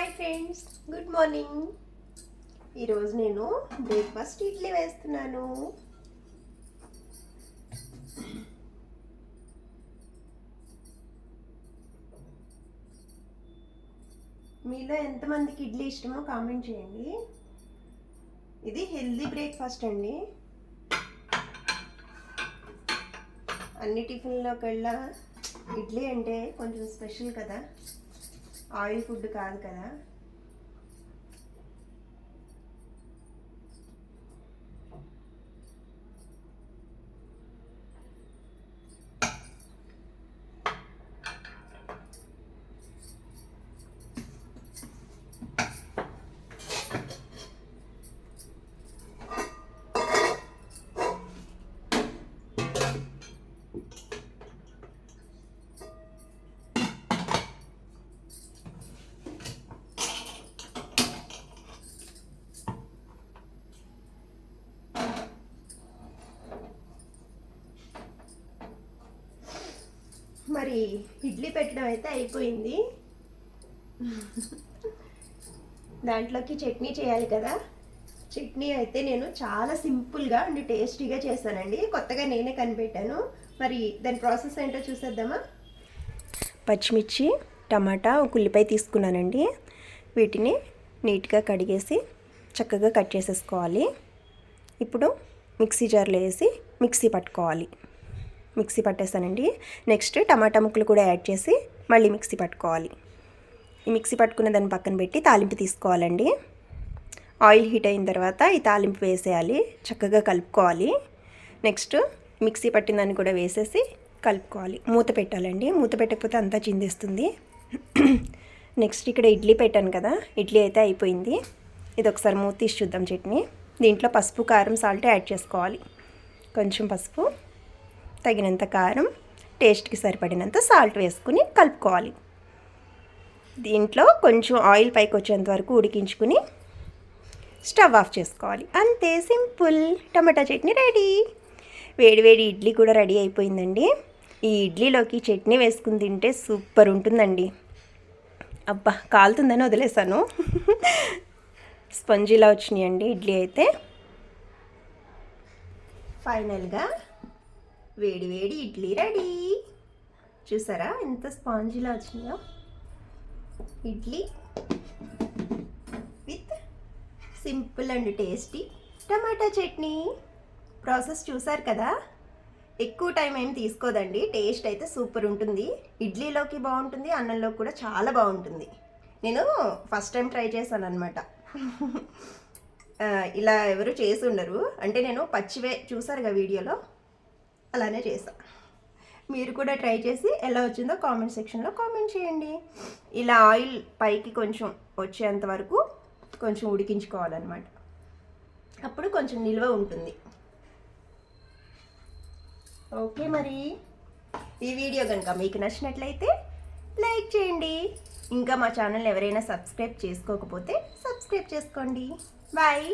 Hi friends good morning. ఈరోజు నేను breakfast idli వేస్తున్నాను. మీలో ఎంతమందికి ఇడ్లీ ఇష్టమో కామెంట్ చేయండి. ఇది హెల్దీ బ్రేక్ఫాస్ట్ అండి. అన్ని టిఫిన్లోకెళ్ళా ఇడ్లీ అంటే కొంచెం స్పెషల్ కదా. ఆయిల్ ఫుడ్ కాదు కదా? మరి ఇడ్లీ పెట్టడం అయితే అయిపోయింది. దాంట్లోకి చట్నీ చేయాలి కదా. చట్నీ అయితే నేను చాలా సింపుల్గా అండ్ టేస్టీగా చేశానండి. కొత్తగా నేనే కనిపెట్టాను. మరి దాని ప్రాసెస్ ఏంటో చూసేద్దామా? పచ్చిమిర్చి టమాటా ఒక ఉల్లిపాయ తీసుకున్నానండి. వీటిని నీట్గా కడిగేసి చక్కగా కట్ చేసేసుకోవాలి. ఇప్పుడు మిక్సీ జార్లో వేసి మిక్సీ పట్టుకోవాలి. మిక్సీ పట్టేస్తానండి. నెక్స్ట్ టమాటా ముక్కలు కూడా యాడ్ చేసి మళ్ళీ మిక్సీ పట్టుకోవాలి. ఈ మిక్సీ పట్టుకున్న దాన్ని పక్కన పెట్టి తాలింపు తీసుకోవాలండి. ఆయిల్ హీట్ అయిన తర్వాత ఈ తాలింపు వేసేయాలి. చక్కగా కలుపుకోవాలి. నెక్స్ట్ మిక్సీ పట్టిన దాన్ని కూడా వేసేసి కలుపుకోవాలి. మూత పెట్టాలండి. మూత పెట్టకపోతే అంతా చిందిస్తుంది. నెక్స్ట్ ఇక్కడ ఇడ్లీ పెట్టాను కదా. ఇడ్లీ అయితే అయిపోయింది. ఇది ఒకసారి మూత తీసి చూద్దాం చట్నీ. దీంట్లో పసుపు కారం సాల్ట్ యాడ్ చేసుకోవాలి. కొంచెం పసుపు. తగినంత కారం టేస్ట్కి సరిపడినంత సాల్ట్ వేసుకుని కలుపుకోవాలి. దీంట్లో కొంచెం ఆయిల్ పైకి వచ్చేంత వరకు ఉడికించుకుని స్టవ్ ఆఫ్ చేసుకోవాలి. అంతే సింపుల్. టమాటా చట్నీ రెడీ. వేడి వేడి ఇడ్లీ కూడా రెడీ అయిపోయిందండి. ఈ ఇడ్లీలోకి చట్నీ వేసుకుని తింటే సూపర్ ఉంటుందండి. అబ్బా కాలుతుందని వదిలేసాను స్పంజీలా వచ్చినాయండి ఇడ్లీ అయితే. ఫైనల్గా వేడి వేడి ఇడ్లీ రెడీ. చూసారా ఎంత స్పాంజీలా వచ్చిందో? Idli with simple and tasty tomato chutney. Process చూసారు కదా? ఎక్కువ టైం ఏం తీసుకోదండి. టేస్ట్ అయితే సూపర్ ఉంటుంది. ఇడ్లీలోకి బాగుంటుంది అన్నంలోకి కూడా చాలా బాగుంటుంది. నేను ఫస్ట్ టైం ట్రై చేశాను అనమాట ఇలా ఎవరు చేసి ఉండరు. అంటే నేను పచ్చివే చూసారుగా వీడియోలో? అలానే చేసా మీరు కూడా ట్రై చేసి ఎలా వచ్చిందో కామెంట్ సెక్షన్లో కామెంట్ చేయండి. ఇలా ఆయిల్ పైకి కొంచెం వచ్చేంత వరకు కొంచెం ఉడికించుకోవాలన్నమాట. అప్పుడు కొంచెం నిల్వ ఉంటుంది. ఓకే మరి. ఈ వీడియో కనుక మీకు నచ్చినట్లయితే లైక్ చేయండి. ఇంకా మా ఛానల్ ఎవరైనా సబ్స్క్రైబ్ చేసుకోకపోతే సబ్స్క్రైబ్ చేసుకోండి. బాయ్.